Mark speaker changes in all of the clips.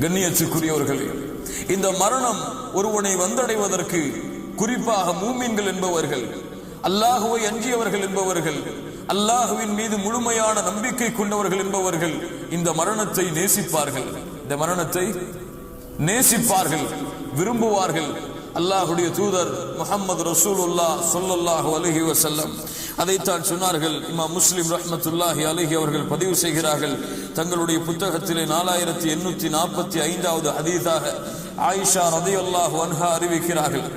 Speaker 1: கண்ணியத்துக்குரியவர்களே இந்த மரணம் ஒருவனை வந்தடைவதற்கு குறிப்பாக மூமின்கள் என்பவர்கள் அல்லாஹுவை அஞ்சியவர்கள் என்பவர்கள் அல்லாஹுவின் மீது முழுமையான நம்பிக்கை கொண்டவர்கள் என்பவர்கள் இந்த மரணத்தை நேசிப்பார்கள். இந்த மரணத்தை நேசிப்பார்கள் விரும்புவார்கள். அல்லாஹுடைய தூதர் முகமது ரசூலுல்லா சொல்லுல்லாஹு அலஹி வசல்லம் அதைத்தான் சொன்னார்கள் இமா முஸ்லிம் ரஹ்மத்துல்லாஹி அலஹி அவர்கள் பதிவு செய்கிறார்கள். தங்களுடைய புத்தகத்திலே நாலாயிரத்தி எண்ணூத்தி நாற்பத்தி ஐந்தாவது அதீதாக ஆயிஷா ரதி அல்லாஹு அன்ஹா அறிவிக்கிறார்கள்.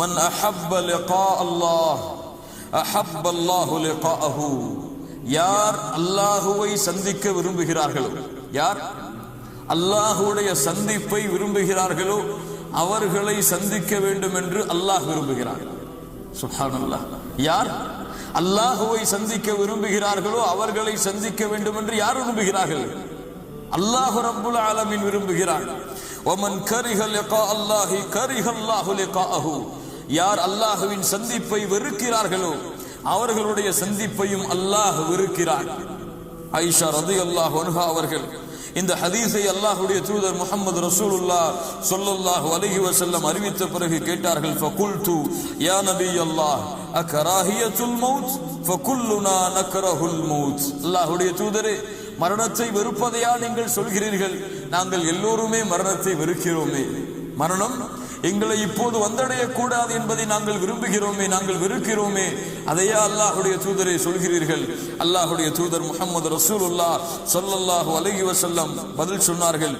Speaker 1: மன் அஹப்ப லிகா அல்லாஹ் அஹப் அல்லாஹு லிகாஅஹு யார் அல்லாஹுவை சந்திக்க விரும்புகிறார்களோ யார் அல்லாஹுடைய சந்திப்பை விரும்புகிறார்களோ அவர்களை சந்திக்க வேண்டும் என்று அல்லாஹ் விரும்புகிறார். சுஹானல்லாஹ். யார்? அல்லாஹுவை சந்திக்க விரும்புகிறார்களோ அவர்களை சந்திக்க வேண்டும் என்று யார் விரும்புகிறார்கள்? அல்லாஹு ரப்புல் ஆலமின் விரும்புகிறார். ஒமன் கரிஹல் லிகா அல்லாஹி கரிஹல்லாஹு லிகாஅஹு யார் அல்லாஹுவின் சந்திப்பை வெறுக்கிறார்களோ அவர்களுடைய சந்திப்பையும் அல்லாஹ் வெறுக்கிறார். ஐஷா ரதி அல்லாஹ் அவர்கள் இந்த ஹதீஸை அல்லாஹுடைய தூதர் முகமது ரசூலுல்லா சொல்லல்லாஹு அலஹி வசல்லம் அறிவித்த பிறகு கேட்டார்கள் ஃபகுல்து யா நபி அல்லாஹ் அகராஹியத்துல் மௌத்? ஃபகுல்லுனா நக்கரஹுல் மௌத்? அல்லாஹுடைய தூதரே மரணத்தை வெறுப்பதையா நீங்கள் சொல்கிறீர்கள்? நாங்கள் எல்லோருமே மரணத்தை வெறுக்கிறோமே. மரணம் எங்களை இப்போது வந்தடைய கூடாது என்பதை நாங்கள் விரும்புகிறோமே நாங்கள் வெறுக்கிறோமே. அதையா அல்லாஹுடைய தூதரை சொல்கிறீர்கள். அல்லாஹுடைய தூதர் முகமது ரசூலுல்லா சொல்லல்லாஹு அலைஹி வசல்லம் பதில் சொன்னார்கள்.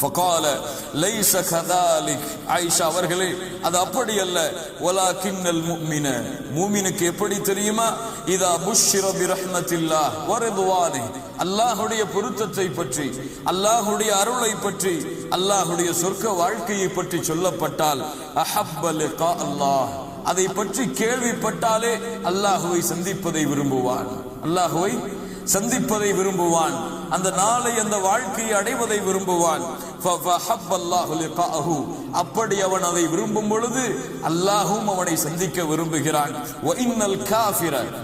Speaker 1: ஃபகால லைஸ கதாலிக் ஆயிஷா அவர்களே அது அப்படி அல்ல ஒலா கிண்ணல் முமின மூமினுக்கு எப்படி தெரியுமா? இதா புஷ்ஷிர பிரஹ்மத்தில்லா வரதுவானி அல்லாஹுடைய பொருத்தத்தை பற்றி. அல்லாஹுடைய அருளை பற்றி. அல்லாஹுடைய சொர்க்க வாழ்க்கையை பற்றி சொல்லப்பட்டால். அஹப்பலு கா அல்லாஹ். அதை பற்றி கேள்விப்பட்டாலே அல்லாஹுவை சந்திப்பதை விரும்புவார் அல்லாஹுவை சந்திப்பதை விரும்புவான். அந்த நாளை அந்த வாழ்க்கையை அடைவதை விரும்புவான். அப்படி அவன் அதை விரும்பும் பொழுது அல்லாஹும் அவனை சந்திக்க விரும்புகிறான்.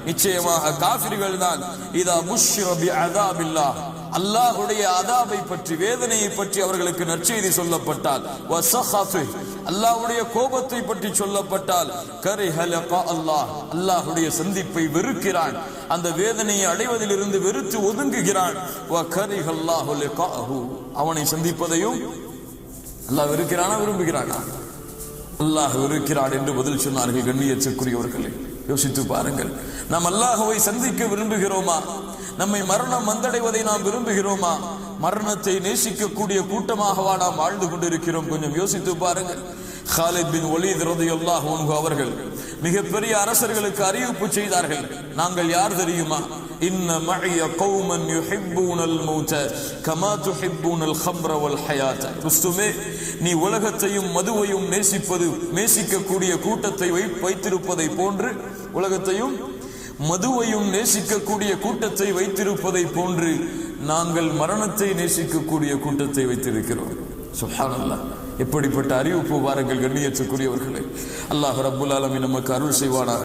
Speaker 1: நிச்சயமாக காபிர்கள் தான் இதா முஷ்ரபி அதாபில்லா அல்லாஹுடைய அதாபை பற்றி வேதனையை பற்றி அவர்களுக்கு நற்செய்தி சொல்லப்பட்டால் அல்லாஹுடைய கோபத்தை பற்றி சொல்லப்பட்டால் கரி ஹலப்பா அல்லாஹ் அல்லாஹுடைய சந்திப்பை வெறுக்கிறான். அந்த வேதனையை அடைவதிலிருந்து வெறுத்து ஒதுங்குகிறான். வ அவனை சந்திப்பதையும் அல்லாஹ் வெறுக்கிறானா விரும்புகிறானா? அல்லாஹ் வெறுக்கிறான் என்று பதில் சொன்னார்கள் கண்ணியத்துக்குரியவர்களே. யோசித்து பாருங்கள். நாம் அல்லாஹுவை சந்திக்க விரும்புகிறோமா? நம்மை மரணம் வந்தடைவதை நாம் விரும்புகிறோமா? மரணத்தை நேசிக்கக்கூடிய கூட்டமாகவா நாம் வாழ்ந்து கொண்டிருக்கிறோம்? கொஞ்சம் யோசித்து பாருங்கள். ஹாலித் பின் ஒலீத் ரலியல்லாஹு அன்ஹு அவர்கள் மிகப்பெரிய அரசர்களுக்கு அறிவிப்பு செய்தார்கள். நாங்கள் யார் தெரியுமா? இன்ன மழிய கௌமன் யுஹிப்பூனல் மௌத கமா துஹிப்பூனல் ஹம்ர வல் ஹயாத ருஸ்துமே நீ உலகத்தையும் மதுவையும் நேசிப்பது நேசிக்கக்கூடிய கூட்டத்தை வை வைத்திருப்பதை போன்று உலகத்தையும் மதுவையும் நேசிக்கக்கூடிய கூட்டத்தை வைத்திருப்பதை போன்று நாங்கள் மரணத்தை நேசிக்கக்கூடிய கூட்டத்தை வைத்திருக்கிறோம். சுஹானல்லா. எப்படிப்பட்ட அறிவிப்பு வாரங்கள் கண்ணியத்துக்குரியவர்களே. அல்லாஹ் ரபுல் அலமி நமக்கு அருள் செய்வானா